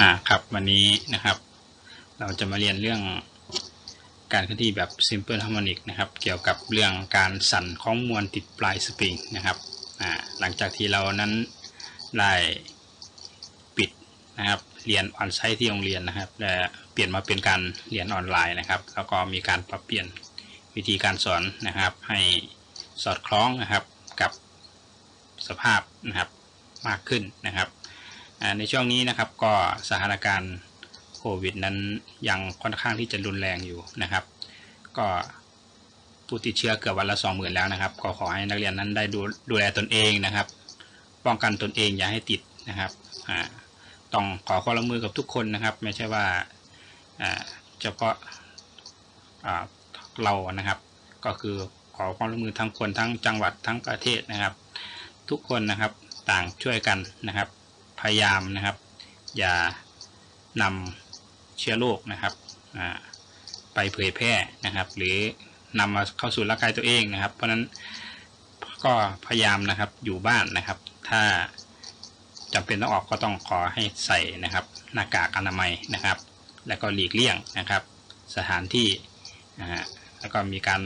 อ่าครับวันนี้นะครับ เราจะมาเรียนเรื่องการเคลื่อนที่แบบ simple harmonic นะครับ เกี่ยวกับเรื่องการสั่นของมวลติดปลายสปริงนะครับอ่าหลังจากที่เรานั้นได้ปิดนะครับ เรียนออนไซต์ที่โรงเรียนนะครับและเปลี่ยนมาเป็นการเรียนออนไลน์นะครับ แล้วก็มีการปรับเปลี่ยนวิธีการสอนนะครับ ให้สอดคล้องนะครับกับสภาพนะครับมากขึ้นนะครับ ในช่วงนี้นะครับก็สถานการณ์โควิดนั้นยังค่อนข้างที่จะรุนแรงอยู่นะครับ ก็ผู้ติดเชื้อเกือบวันละสองหมื่นแล้วนะครับ ก็ขอให้นักเรียนนั้นได้ดูดูแลตนเองนะครับ ป้องกันตนเองอย่าให้ติดนะครับต้องขอความร่วมมือกับทุกคนนะครับ ไม่ใช่ว่าเฉพาะเรานะครับ ก็คือขอความร่วมมือทั้งคนทั้งจังหวัดทั้งประเทศนะครับ ทุกคนนะครับต่างช่วยกันนะครับ พยายามนะครับ อย่านำเชื้อโรคนะครับไปเผยแพร่นะครับ หรือนำมาเข้าสู่ร่างกายตัวเองนะครับ เพราะนั้นก็พยายามนะครับอยู่บ้านนะครับ ถ้าจำเป็นต้องออกก็ต้องขอให้ใส่นะครับหน้ากากอนามัยนะครับ แล้วก็หลีกเลี่ยงนะครับ สถานที่นะฮะแล้วก็มีการ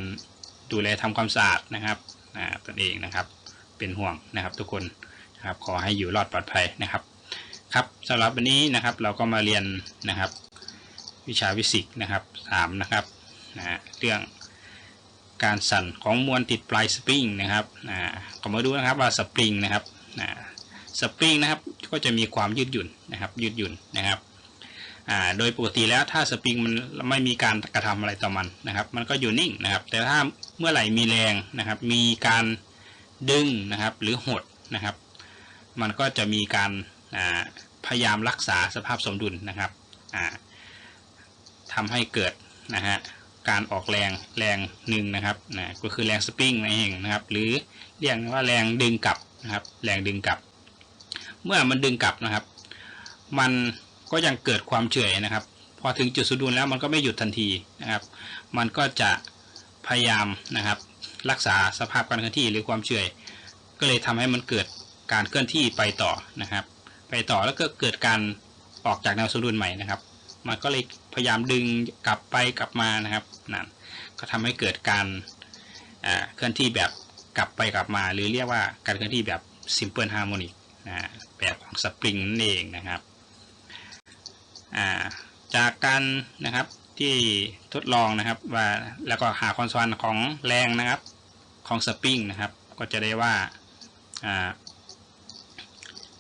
ดูแลทำความสะอาดนะครับตนเองนะครับเป็นห่วงนะครับทุกคนนะครับขอให้อยู่รอดปลอดภัยนะครับ ครับสำหรับวันนี้นะครับเราก็มาเรียนนะครับ วิชาฟิสิกส์นะครับสามนะครับนะเรื่องการสั่นของมวลติดปลายสปริงนะครับอ่าก็มาดูนะครับว่าสปริงนะครับอ่าสปริงนะครับก็จะมีความยืดหยุ่นนะครับยืดหยุ่นนะครับโดยปกติแล้วถ้าสปริงมันไม่มีการกระทำอะไรต่อมันนะครับ มันก็อยู่นิ่งนะครับ แต่ถ้าเมื่อไหร่มีแรงนะครับ มีการดึงนะครับหรือหดนะครับ มันก็จะมีการ พยายามรักษาสภาพสมดุลนะครับอ่าทำให้เกิดนะฮะการออกแรงแรงหนึ่งนะครับนะก็คือแรงสปริงนั่นเองนะครับ หรือเรียกว่าแรงดึงกลับนะครับ แรงดึงกลับ เมื่อมันดึงกลับนะครับ มันก็ยังเกิดความเฉื่อยนะครับ พอถึงจุดสมดุลแล้วมันก็ไม่หยุดทันทีนะครับ มันก็จะพยายามนะครับ รักษาสภาพการเคลื่อนที่หรือความเฉื่อย ก็เลยทำให้มันเกิดการเคลื่อนที่ไปต่อนะครับ ไปต่อแล้วก็เกิดการออกจากแนวสมดุลใหม่นะครับ มันก็เลยพยายามดึงกลับไปกลับมานะครับนั่นก็ทำให้เกิดการเคลื่อนที่แบบกลับไปกลับมา หรือเรียกว่าการเคลื่อนที่แบบ simple harmonic นะแบบของสปริงนั่นเองนะครับาจากการนะครับที่ทดลองนะครับว่าแล้วก็หาความสัมพันธ์ของแรงนะครับของสปริงนะครับ ก็จะได้ว่าอ่า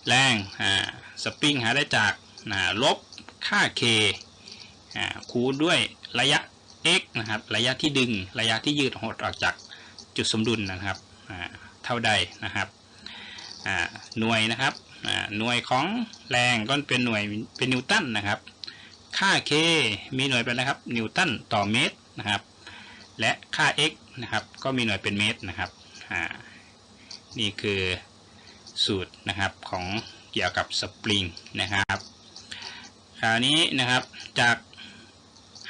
แรงสปริงหาได้จากลบค่า k คูณด้วยระยะ x นะครับ ระยะที่ดึง ระยะที่ยืดหดออกจากจุดสมดุลนะครับ เท่าใดนะครับหน่วยนะครับ หน่วยของแรงก็เป็นหน่วยเป็นนิวตันนะครับ ค่า k มีหน่วยเป็นนะครับ นิวตันต่อเมตรนะครับ และค่า x นะครับ ก็มีหน่วยเป็นเมตรนะครับ นี่คือ สูตรนะครับของเกี่ยวกับสปริงนะครับ คราวนี้นะครับจาก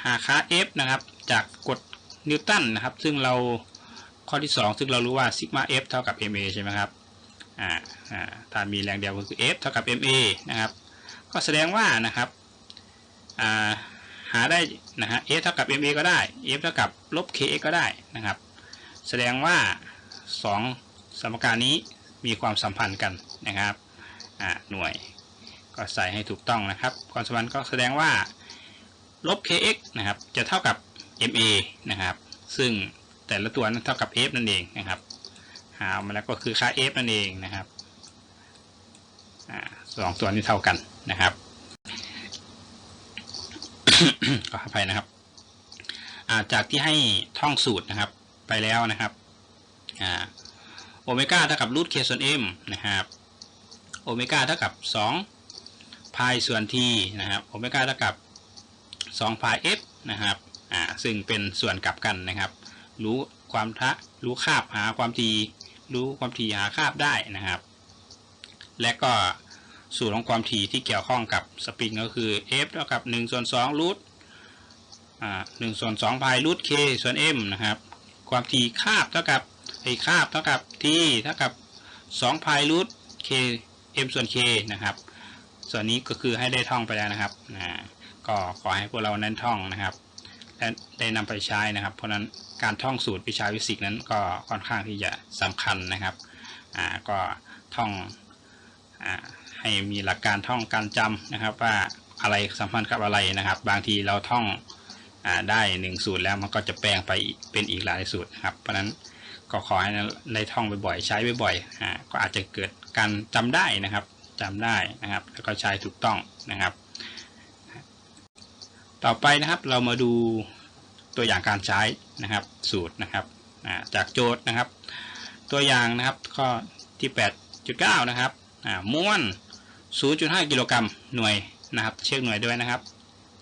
หาค่า F นะครับจากกฎนิวตันนะครับ ซึ่งเราข้อที่ 2 ซึ่งเรารู้ว่าซิกมา F เท่ากับ ma ใช่ไหมครับอ่าอ่าถ้ามีแรงเดียวก็คือ F เท่ากับ ma นะครับก็แสดงว่านะครับอ่าหาได้นะฮะ F เท่ากับ ma ก็ได้ F เท่ากับลบ kx ก็ได้นะครับ แสดงว่า 2 สมการนี้ มีความสัมพันธ์กันนะครับหน่วยก็ใส่ให้ถูกต้องนะครับ ความสัมพันธ์ก็แสดงว่าลบ kx นะครับจะเท่ากับ ma นะครับ ซึ่งแต่ละตัวนั้นเท่ากับ f นั่นเองนะครับหามาแล้วก็คือค่า f นั่นเองนะครับสองตัวนี้เท่ากันนะครับก็อภัยนะครับจากที่ให้ท่องสูตรนะครับไปแล้วนะครับ โอเมก้าเท่ากับรูทเคส่วน m นะครับโอเมก้าเท่ากับ2พายส่วน t นะครับโอเมก้าเท่ากับ2พาย f นะครับอ่าซึ่งเป็นส่วนกลับกันนะครับ รู้ความทะรู้คาบหาความทีรู้ความทีหาคาบได้นะครับ และก็สูตรของความถี่ที่เกี่ยวข้องกับสปริงก็คือ f เท่ากับ1ส่วน2รูทอ่าส่วน2พายรูท k ส่วน m นะครับ ความถี่คาบเท่ากับ ไอ้คาบเท่ากับ t เท่ากับ2พายรูท k m ส่วน k นะครับ ส่วนนี้ก็คือให้ได้ท่องไปแล้วนะครับอ่าก็ขอให้พวกเรานั้นท่องนะครับและได้นำไปใช้นะครับ เพราะฉะนั้นการท่องสูตรวิชาฟิสิกส์นั้นก็ค่อนข้างที่จะสำคัญนะครับอ่าก็ท่องอ่าให้มีหลักการท่องการจำนะครับ ว่าอะไรสัมพันธ์กับอะไรนะครับ บางทีเราท่องอได้หนึ่งสูตรแล้วมันก็จะแปลงไปเป็นอีกหลายสูตรนะครับ เพราะฉะนั้น ก็ขอให้ได้ท่องบ่อยๆ ใช้บ่อยๆอ่าก็อาจจะเกิดการจำได้นะครับจำได้นะครับ แล้วก็ใช้ถูกต้องนะครับ ต่อไปนะครับเรามาดูตัวอย่างการใช้นะครับ สูตรนะครับจากโจทย์นะครับ ตัวอย่างนะครับข้อที่ 8.9 นะครับม้วน 0.5 กิโลกรัมหน่วยนะครับ เช็คหน่วยด้วยนะครับ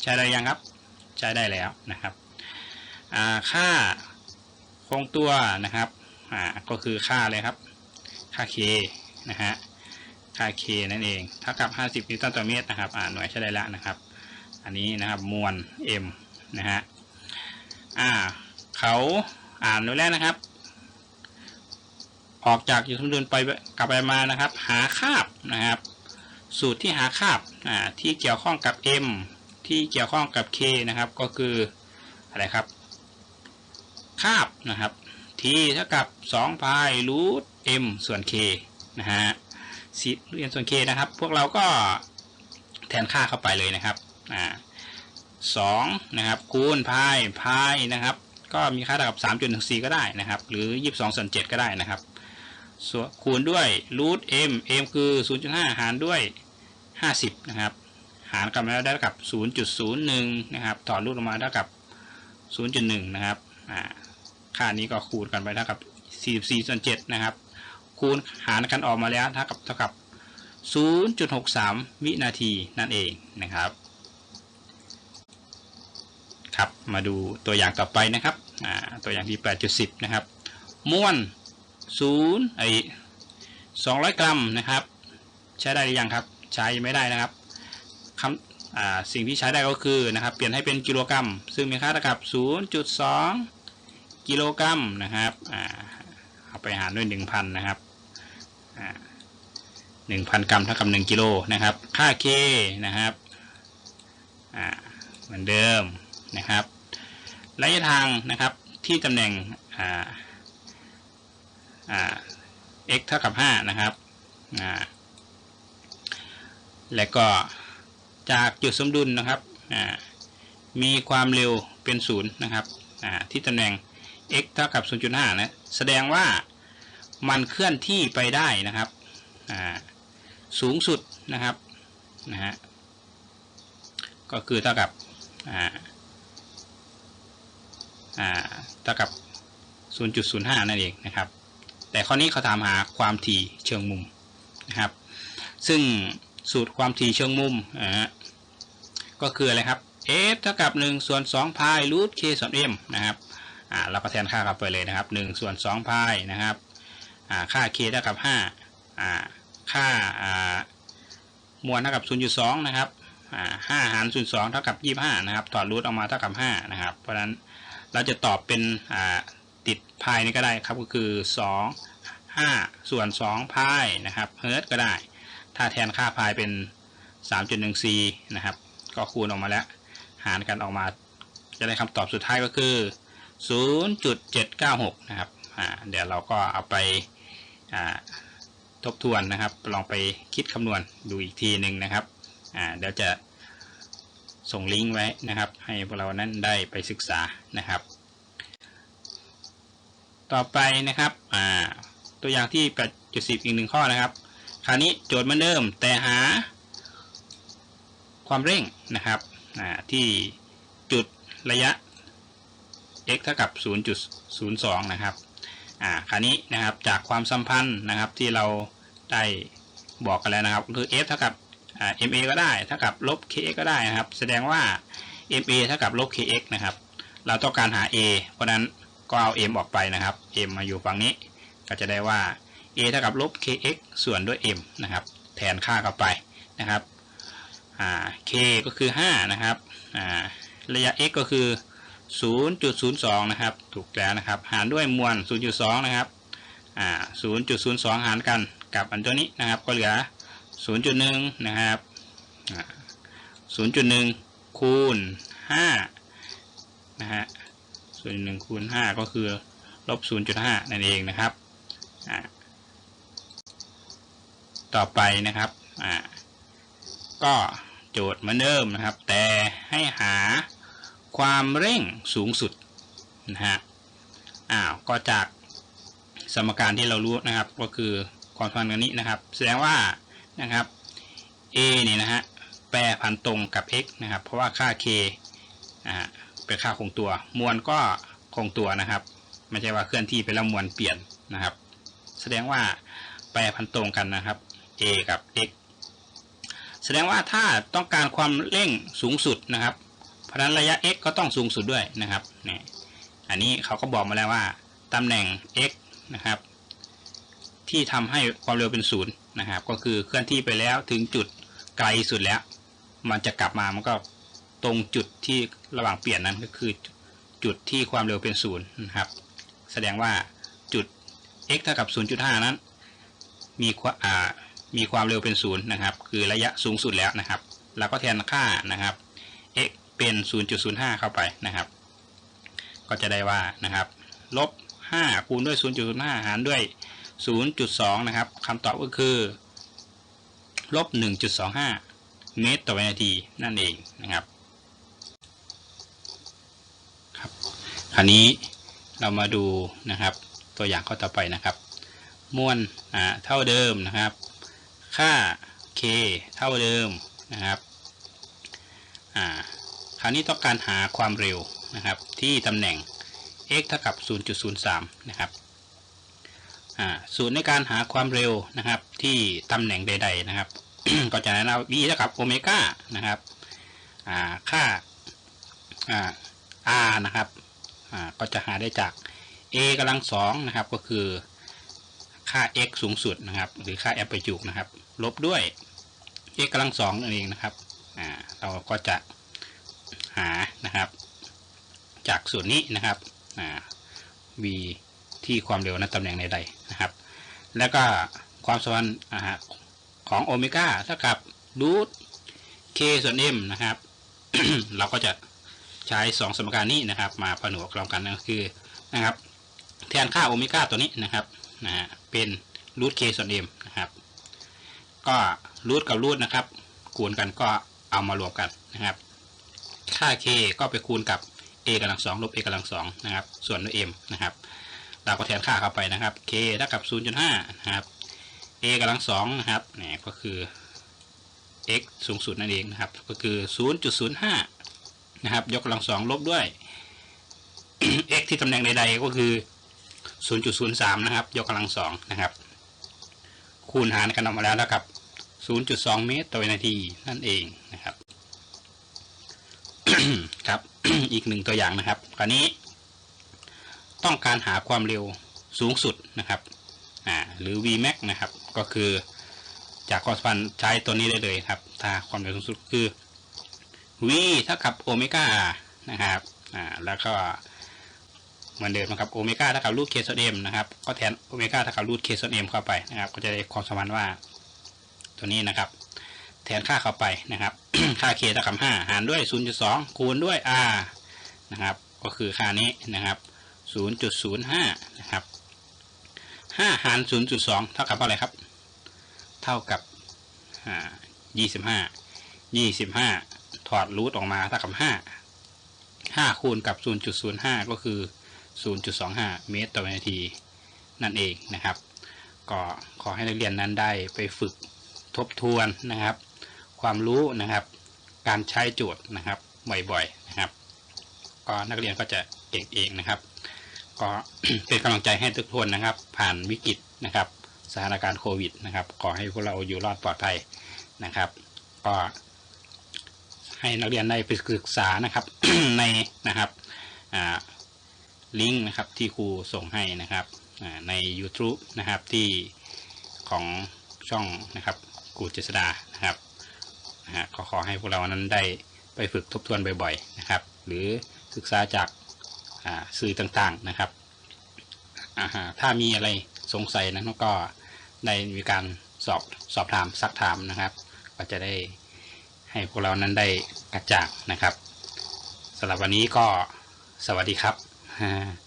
ใช้ได้ยังครับ ใช้ได้แล้วนะครับอ่าค่า คงตัวนะครับอ่าก็คือค่าเลยครับ ค่า k นะฮะค่า k นั่นเองเท่ากับ 50นิวตันต่อเมตรนะครับอ่าหน่วยใช้ได้แล้วนะครับ อันนี้นะครับมวล m นะฮะอ่าเขาอ่านไว้แล้วนะครับ ออกจากอยู่สมดุลไปกลับไปมานะครับ หาคาบนะครับ สูตรที่หาคาบอ่าที่เกี่ยวข้องกับ m ที่เกี่ยวข้องกับ k นะครับ ก็คืออะไรครับ คาบนะครับ t เท่ากับ2พายรูท m ส่วน k นะฮะสิเรียนส่วน k นะครับ พวกเราก็แทนค่าเข้าไปเลยนะครับอ่าสองนะครับคูณพายพายนะครับ ก็มีค่าเท่ากับ 3 1 4 ก็ได้นะครับ หรือ 22ส่วน7ก็ได้นะครับส่วนคูณด้วยรูท m m คือ 0.5 หารด้วย 50 นะครับ หารกันมาแล้วได้เท่ากับ 0.01 นะครับ ถอดรูทออกมาเท่ากับ 0.1 นะครับ อ่า ค่านี้ก็คูณกันไปเท่ากับ 44ส่วน7นะครับ คูณหารกันออกมาแล้วเท่ากับเท่ากับ 0.63 วินาทีนั่นเองนะครับครับมาดูตัวอย่างต่อไปนะครับตัวอย่างที่ 8.10 นะครับม้วน0ไอ200 กรัมนะครับ ใช้ได้หรือยังครับ ใช้ไม่ได้นะครับคำสิ่งที่ใช้ได้ก็คือนะครับ เปลี่ยนให้เป็นกิโลกรัม ซึ่งมีค่าเท่ากับ 0.2 กิโลกรัมนะครับอ่าเอาไปหารด้วย1,000นะครับอ่า1,000กรัมเท่ากับ1กิโลนะครับ ค่า K นะครับอ่าเหมือนเดิมนะครับ ระยะทางนะครับที่ตำแหน่งอ่าอ่า x เท่ากับ5นะครับอ่าและก็จากจุดสมดุลนะครับอ่ามีความเร็วเป็นศูนย์นะครับอ่าที่ตำแหน่ง x เท่ากับ 0.5 นะ แสดงว่ามันเคลื่อนที่ไปได้นะครับสูงสุดนะครับนะฮะก็คือเท่ากับอ่าอ่าเท่ากับ 0.05 นั่นเองนะครับ แต่ข้อนี้เขาถามหาความถี่เชิงมุมนะครับ ซึ่งสูตรความถี่เชิงมุมก็คืออะไรครับ f เท่ากับ 1 ส่วน2พายรูท k ส่วน m นะครับ อ่าเราก็แทนค่าเข้าไปเลยนะครับ1ส่วน2พายนะครับอ่าค่า k เท่ากับ5อ่าค่าอ่ามวลเท่ากับ 0.2 นะครับอ่า5หาร 0.2 เท่ากับ 25 นะครับ ถอดรูทออกมาเท่ากับ 5 นะครับ เพราะฉะนั้นเราจะตอบเป็นอ่าติดพายนี่ก็ได้ครับก็คือ 2 5 ส่วน2พายนะครับเฮิร์ตก็ได้ ถ้าแทนค่าพายเป็น 3.14 นะครับ ก็คูณออกมาแล้ว หารกันออกมาจะได้คำตอบสุดท้ายก็คือ 0.796 นะครับเดี๋ยวเราก็เอาไปาทบทวนนะครับ ลองไปคิดคำนวณดูอีกทีหนึ่งนะครับเดี๋ยวจะส่งลิงก์ไว้นะครับ ให้พวกเรานั้นได้ไปศึกษานะครับ ต่อไปนะครับตัวอย่างที่ 8.10 อีกหนึ่งข้อนะครับ คราวนี้โจทย์เหมือนเดิมแต่หาความเร่งนะครับที่จุดระยะ x เท่ากับ 0.02 นะครับ อ่า คราวนี้นะครับจากความสัมพันธ์นะครับที่เราได้บอกกันแล้วนะครับ คือ f เท่ากับอ่า ma ก็ได้เท่ากับลบ kx ก็ได้นะครับ แสดงว่า ma เท่ากับลบ kx นะครับ เราต้องการหา a เพราะนั้นก็เอา m ออกไปนะครับ m มาอยู่ฝั่งนี้ ก็จะได้ว่า a เท่ากับลบ kx ส่วนด้วย m นะครับ แทนค่าเข้าไปนะครับอ่า k ก็คือ 5 นะครับอ่าระยะ x ก็คือ 0.02 นะครับ ถูกแล้วนะครับ หารด้วยมวล 0.2 นะครับอ่า0.02 หารกันกับอันตัวนี้นะครับ ก็เหลือ 0.1 นะครับศูนย์จุดหนึ่งคูณห้านะฮะศูนย์หนึ่งคูณห้าก็คือลบศูนย์จุดห้านั่นเองนะครับ ต่อไปนะครับ ก็โจทย์เหมือนเดิมนะครับ แต่ให้หา ความเร่งสูงสุดนะฮะอ้าวก็จากสมการที่เรารู้นะครับก็คือความสัมพันธ์กันนี้นะครับ แสดงว่านะครับ a เนี่ยนะฮะแปรพันตรงกับ x นะครับ เพราะว่าค่า k อ่าเป็นค่าคงตัว มวลก็คงตัวนะครับไม่ใช่ว่าเคลื่อนที่ไปแล้วมวลเปลี่ยนนะครับ แสดงว่าแปรพันตรงกันนะครับ a กับ x แสดงว่าถ้าต้องการความเร่งสูงสุดนะครับ ราะนั้นระยะ x ก็ต้องสูงสุดด้วยนะครับนี่อันนี้เขาก็บอกมาแล้วว่าตำแหน่ง x นะครับ ที่ทำให้ความเร็วเป็นศูนย์นะครับ ก็คือเคลื่อนที่ไปแล้วถึงจุดไกลสุดแล้ว มันจะกลับมามันก็ตรงจุดที่ระหว่างเปลี่ยนนั้นก็คือจุดที่ความเร็วเป็นศูนย์นะครับ แสดงว่าจุด x เท่ากับ 0.5 นั้น มีอ่ามีความเร็วเป็นศูนย์นะครับ คือระยะสูงสุดแล้วนะครับ แล้วก็แทนค่านะครับ เป็น 0.05 เข้าไปนะครับ ก็จะได้ว่านะครับลบ 5 คูณด้วย 0.05 หารด้วย 0.2 นะครับคำตอบก็คือลบ 1.25 เมตรต่อวินาทีนั่นเองนะครับครับคราวนี้เรามาดูนะครับตัวอย่างข้อต่อไปนะครับ มวลอ่าเท่าเดิมนะครับ ค่า k เท่าเดิมนะครับอ่าาวนี้ต้องการหาความเร็วนะครับ ที่ตำแหน่ง x เท่ากับ 0.03 นะครับสูตรในการหาความเร็วนะครับ ที่ตำแหน่งใด ๆ นะครับ ก็จะนะ v เท่ากับโอเมก้านะครับค่า r นะครับก็จะหาได้จาก a กำลังสองนะครับ ก็คือค่า x สูงสุดนะครับ หรือค่า a ประจุนะครับ ลบด้วย x กำลังสองนั่นเองนะครับเราก็จะ หานะครับ จากส่วนนี้นะครับ v ที่ความเร็วนั้นตำแหน่งใดๆนะครับ แล้วก็ความสัมพันธ์ของโอเมก้าเท่ากับรูท k ส่วน m นะครับ เราก็จะใช้ 2 สมการนี้นะครับ มาผนวกรวมกันก็คือนะครับ แทนค่าโอเมก้าตัวนี้นะครับนะฮะเป็นรูท k ส่วน m นะครับก็รูทกับรูทนะครับคูณกันก็เอามารวมกันนะครับ ค่า k ก็ไปคูณกับ a กำลังสองลบ a กำลังสองนะครับ ส่วนด้วย m นะครับ เราก็แทนค่าเข้าไปนะครับ k เท่ากับ 0.5 นะครับ a กำลังสองนะครับนี่ก็คือ x สูงสุดนั่นเองนะครับ ก็คือ 0.05 นะครับ ยกกำลังสองลบด้วย x ที่ตำแหน่งใดๆ ก็คือ 0.03 นะครับ ยกกำลังสองนะครับ คูณหารกันออกมาแล้วนะครับ 0.2 เมตรต่อวินาทีนั่นเองนะครับ ครับ อีกหนึ่งตัวอย่างนะครับ คราวนี้ ต้องการหาความเร็วสูงสุดนะครับอ่าหรือ Vmax นะครับ ก็คือจากความสัมพันธ์ใช้ตัวนี้ได้เลยครับ ถ้าความเร็วสูงสุดคือ v เท่ากับโอเมก้านะครับอ่าแล้วก็เหมือนเดิมนะครับโอเมก้าเท่ากับรูทเคส่วนเอ็มนะครับก็แทนโอเมก้าเท่ากับรูทเคส่วนเอ็มเข้าไปนะครับ ก็จะได้ความสัมพันธ์ว่าตัวนี้นะครับ แทนค่าเข้าไปนะครับ ค่า k เท่ากับ5หารด้วย 0.2 คูณด้วย r นะครับ ก็คือค่านี้นะครับ 0.05 นะครับ 5 หาร 0.2 เท่ากับเท่าไรครับ เท่ากับ 25 25 ถอดรูทออกมาเท่ากับ 5 5 คูณกับ 0.05 ก็คือ 0.25 เมตรต่อวินาทีนั่นเองนะครับ ก็ขอให้นักเรียนนั้นได้ไปฝึกทบทวนนะครับ ความรู้นะครับ การใช้โจทย์นะครับบ่อยๆนะครับ ก็นักเรียนก็จะเก่งเองนะครับ ก็เป็นกำลังใจให้ทุกคนนะครับ ผ่านวิกฤตนะครับ สถานการณ์โควิดนะครับ ขอให้พวกเราอยู่รอดปลอดภัยนะครับ ก็ให้นักเรียนได้ไปศึกษานะครับในนะครับลิงก์นะครับที่ครูส่งให้นะครับใน YouTube นะครับที่ของช่องนะครับครูเจษดานะครับ นะก็ขอให้พวกเรานั้นได้ไปฝึกทบทวนบ่อยๆนะครับ หรือศึกษาจากสื่อต่างๆนะครับ ถ้ามีอะไรสงสัยนะก็ได้มีการสอบสอบถามซักถามนะครับ ก็จะได้ให้พวกเรานั้นได้กระจ่างนะครับสำหรับวันนี้ก็สวัสดีครับ